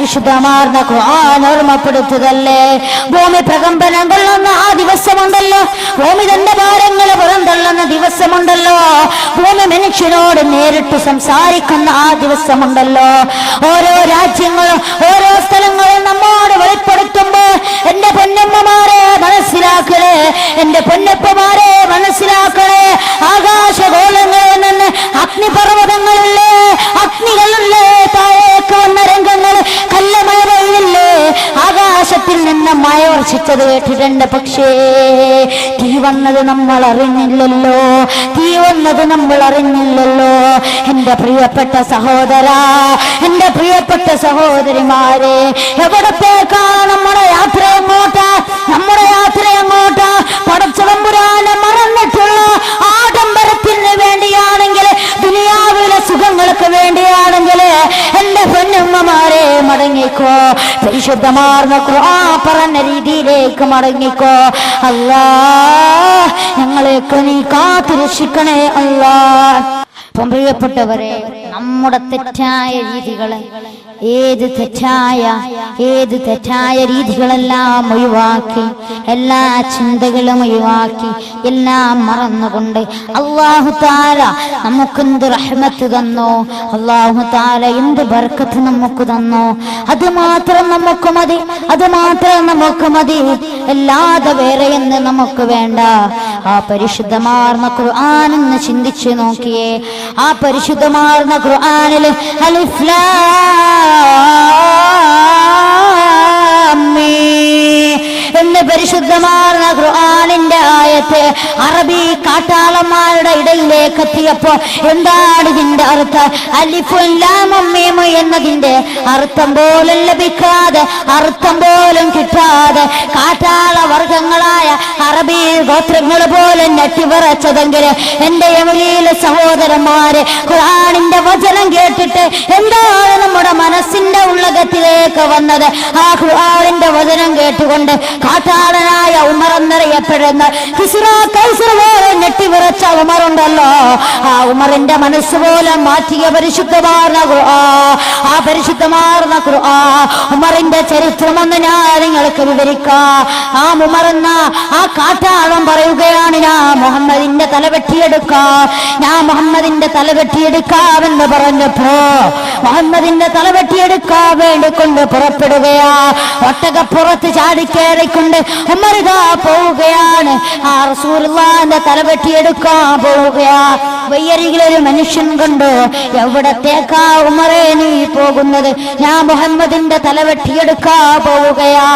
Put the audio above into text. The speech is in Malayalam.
പരിശുദ്ധമാർന്ന ഖുആൻ ഓർമ്മപ്പെടുത്തുകല്ലേ ഭൂമി പ്രകമ്പനം കൊള്ളുന്ന ആ ദിവസമുണ്ടല്ലോ. ഭൂമി തന്റെ ഭാരങ്ങൾ പുറന്തള്ളുന്ന ദിവസമുണ്ടല്ലോ. ഭൂമി മനുഷ്യനോട് നേരിട്ട് സംസാരിക്കുന്ന ആ ദിവസമുണ്ടല്ലോ. ഓരോ രാജ്യങ്ങളും ഓരോ സ്ഥലങ്ങളും നമ്മോട് വർഷിച്ചത് കേട്ടിട്ടുണ്ട് പക്ഷേ തീ വന്നത് നമ്മൾ അറിഞ്ഞില്ലല്ലോ തീ വന്നത് നമ്മൾ അറിഞ്ഞില്ലല്ലോ എന്റെ പ്രിയപ്പെട്ട സഹോദര എന്റെ പ്രിയപ്പെട്ട സഹോദരിമാരെ എവിടത്തേക്കാണ് നമ്മുടെ യാത്ര മടങ്ങിക്കോ. പരിശുദ്ധമാർന്ന ഖുർആൻ പറഞ്ഞ രീതിയിലേക്ക് മടങ്ങിക്കോ. അല്ലാ ഞങ്ങളെ നീ കാത്തു രക്ഷിക്കണേ അല്ലാ പ്രിയപ്പെട്ടവരെ നമ്മുടെ തെറ്റായ രീതികളെ. ഏത് തെറ്റായ ഏത് തെറ്റായ രീതികളെല്ലാം ഒഴിവാക്കി എല്ലാ ചിന്തകളും ഒഴിവാക്കി എല്ലാം മറന്നുകൊണ്ട് അള്ളാഹു നമുക്ക് നമുക്കെന്ത് റഹ്മത്ത് തന്നോ അള്ളാഹു താര എന്ത് ബർക്കത്ത് നമുക്ക് തന്നോ അത് മാത്രം നമുക്ക് മതി അത് മാത്രം നമുക്ക് മതി. അല്ലാതെ വേറെ എന്ന് നമുക്ക് വേണ്ട? ആ പരിശുദ്ധമാർന്ന ഖുർആൻ എന്ന് ചിന്തിച്ചു നോക്കിയേ. ആ പരിശുദ്ധമാർന്ന ഖുർആാനിൽ അലിഫ് എന്ന് പരിശുദ്ധമാർന്ന ഖുർആനിന്റെ ആയത്ത് അറബി കാട്ടാളന്മാരുടെ ഇടയിലേക്ക് എത്തിയപ്പോ എന്താണ് ഇതിന്റെ അർത്ഥം? അലിഫും ലാമും മീമും എന്നതിന്റെ അർത്ഥം പോലും ലഭിക്കാതെ അർത്ഥം പോലും കിട്ടാതെ കാട്ടാള വർഗങ്ങളായ അറബി ഗോത്രങ്ങൾ പോലെ ഞെട്ടിവിറച്ചതെങ്കിൽ എന്റെ യമലിയിലെ സഹോദരന്മാര് ഖുർആാനിന്റെ വചനം കേട്ടിട്ട് എന്താണ് നമ്മുടെ മനസ്സിന്റെ ഉള്ളകത്തിലേക്ക് വന്നത്? ആ ഖുർആാനിന്റെ വചനം കേട്ടുകൊണ്ട് കാട്ടാളനായ ഉമർ എന്നറിയപ്പെടുന്ന പോലെ ഞെട്ടിവിറച്ച ഉമറുണ്ടല്ലോ. ആ ഉമറിന്റെ മനസ്സ് പോലെ മാറ്റിയ പരിശുദ്ധമാർന്ന ആ പരിശുദ്ധമാർന്ന ഉമറിന്റെ ചരിത്രമെന്ന് ഞാൻ നിങ്ങൾക്ക് വിവരിക്കാം. ആ ഉമറെന്ന ആ കാട്ടാളം പറയുകയാണ് ഞാൻ മുഹമ്മദിന്റെ തല വെട്ടിയെടുക്കാം ഞാൻ മുഹമ്മദിന്റെ തല വെട്ടിയെടുക്കാമെന്ന് പറഞ്ഞപ്പോ മുഹമ്മദിന്റെ തല വെട്ടിയെടുക്കാൻ വേണ്ടി കൊണ്ട് പുറപ്പെടുകയാ. ഒട്ടകപ്പുറത്ത് ചാടിക്കേറിക്കൊണ്ട് ഉമ്മറിതാ പോവുകയാണ്. ആ റസൂലുള്ളാന്റെ തല വെട്ടിയെടുക്കാൻ പോവുകയാ. വയ്യരികളൊരു മനുഷ്യൻ കണ്ടു എവിടത്തേക്കാ ഉമറേ നീ പോകുന്നത്? ഞാൻ മുഹമ്മദിന്റെ തല വെട്ടിയെടുക്കാൻ പോവുകയാ.